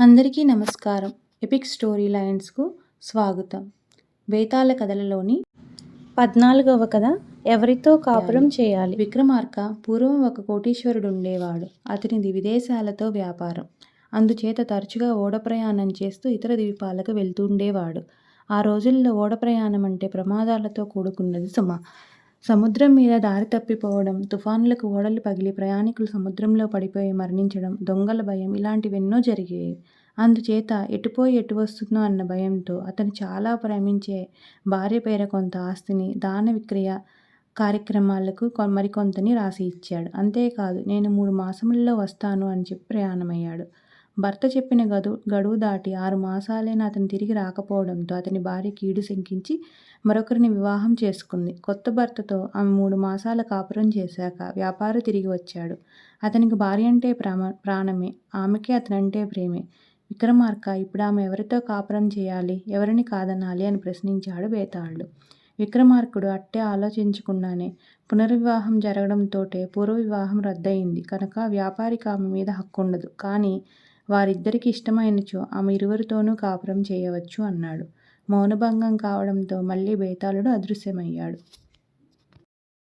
అందరికీ నమస్కారం. Epic story లైన్స్కు స్వాగతం. బేతాళ కథలలోని పద్నాలుగవ కథ ఎవరితో కాపురం చేయాలి? విక్రమార్క పూర్వం ఒక కోటీశ్వరుడు ఉండేవాడు అతనిది విదేశాలతో వ్యాపారం. అందుచేత తరచుగా ఓడ ప్రయాణం చేస్తూ ఇతర ద్వీపాలకు వెళ్తుండేవాడు ఆ రోజుల్లో ఓడ ప్రయాణం అంటే ప్రమాదాలతో కూడుకున్నది సుమ. సముద్రం మీద దారి తప్పిపోవడం తుఫానులకు ఓడలు పగిలి ప్రయాణికులు సముద్రంలో పడిపోయి మరణించడం దొంగల భయం ఇలాంటివెన్నో జరిగేవి అందుచేత ఎటుపోయి ఎటు వస్తుందో అన్న భయంతో అతను చాలా ప్రేమించే భార్య పేర కొంత ఆస్తిని దాన విక్రయ కార్యక్రమాలకు కొ- మరికొంతని రాసి ఇచ్చాడు. అంతేకాదు నేను మూడు మాసములలో వస్తాను అని చెప్పి ప్రయాణమయ్యాడు. భర్త చెప్పిన గదు గడువు దాటి ఆరు మాసాలైనా అతను తిరిగి రాకపోవడంతో అతని భార్య కీడు శంకించి మరొకరిని వివాహం చేసుకుంది. కొత్త భర్తతో ఆమె మూడు మాసాల కాపురం చేశాక వ్యాపారి తిరిగి వచ్చాడు. అతనికి భార్య అంటే ప్రామ ప్రాణమే. ఆమెకే అతనంటే ప్రేమే. విక్రమార్క ఇప్పుడు ఆమె ఎవరితో కాపురం చేయాలి? ఎవరిని కాదనాలి అని ప్రశ్నించాడు బేతాళుడు. విక్రమార్కుడు అట్టే ఆలోచించకుండానే పునర్వివాహం జరగడంతోటే పూర్వ వివాహం రద్దయింది. కనుక వ్యాపారికి ఆమె మీద హక్కు ఉండదు కానీ వారిద్దరికి ఇష్టమైనచో ఆమె ఇరువురితోనూ కాపురం చేయవచ్చు అన్నాడు. మౌనభంగం కావడంతో మళ్ళీ బేతాళుడు అదృశ్యమయ్యాడు.